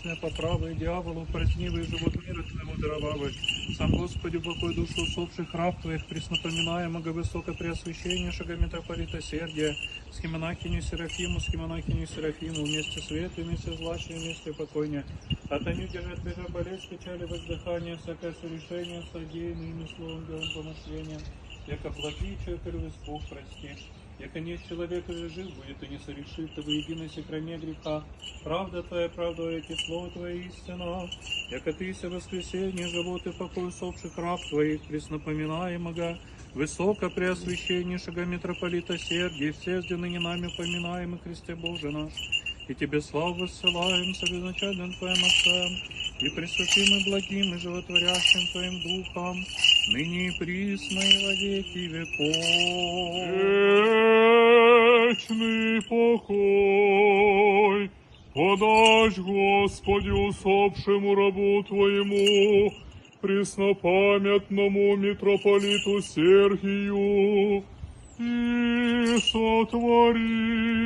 плотесне поправы, дьяволу, празднивый живот мира Твоему даровавый. Сам Господи, упокой душу усопших раб Твоих, преснопоминаемого высокопреосвященнейшего митрополита Сергия, схемонахиню Серафиму, схемонахиню Серафиму, вместе светлым, вместе злачным, вместе покойня. Отоню держать бежа болезнь, печали, воздыхание, всякое сорешение, содеянное ими словом, делом, помышлением, яко благие человек или Бог прости. Яко нет человека же жив будет, и не сорешит, и воедино секраме греха. Правда Твоя, правда эти слово Твое истина. Яко Ты се воскресенье, живот и покой усопших раб Твоих, преснопоминаемого, высоко преосвященнейшего митрополита Сергия, все ныне нами поминаемый Христе Боже наш. И Тебе славу воссылаем с обезначальным Твоим Отцем, и пресвятым и благим и животворящим Твоим Духом, ныне присно и во веки веков. Вечный покой подашь, Господи, усопшему рабу Твоему, преснопамятному митрополиту Сергию, и сотвори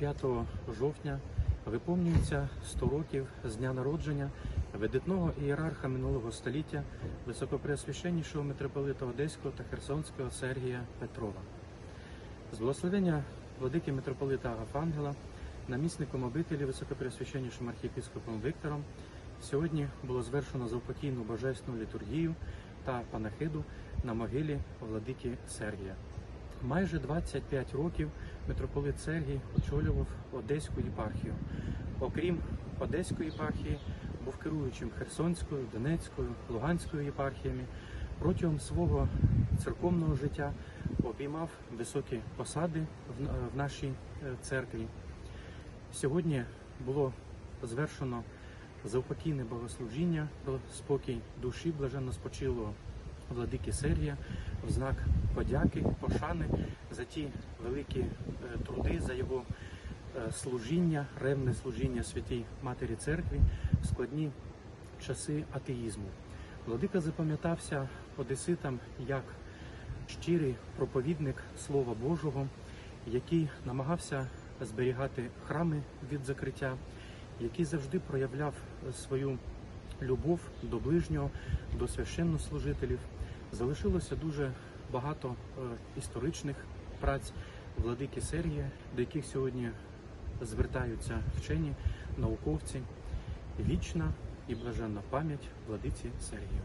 25 жовтня виповнюється 100 років з дня народження видатного ієрарха минулого століття високопреосвященнішого митрополита Одеського та Херсонського Сергія Петрова. З благословення владики митрополита Агафангела, намісником обителі високопреосвященнішим архієпископом Віктором, сьогодні було звершено заупокійну божественну літургію та панахиду на могилі владики Сергія. Майже 25 років митрополит Сергій очолював Одеську єпархію. Окрім Одеської єпархії, був керуючим Херсонською, Донецькою, Луганською єпархіями. Протягом свого церковного життя обіймав високі посади в, в нашій е, церкві. Сьогодні було звершено заупокійне богослужіння про спокій душі блаженно спочилого владики Сергія в знак подяки, пошани за ті великі е, труди, за його е, служіння, ревне служіння святій Матері Церкві в складні часи атеїзму. Владика запам'ятався одеситам як щирий проповідник Слова Божого, який намагався зберігати храми від закриття, який завжди проявляв свою любов до ближнього, до священнослужителів. Залишилося дуже багато е, історичних праць владики Сергія, до яких сьогодні звертаються вчені, науковці. Вічна і блаженна пам'ять владиці Сергію.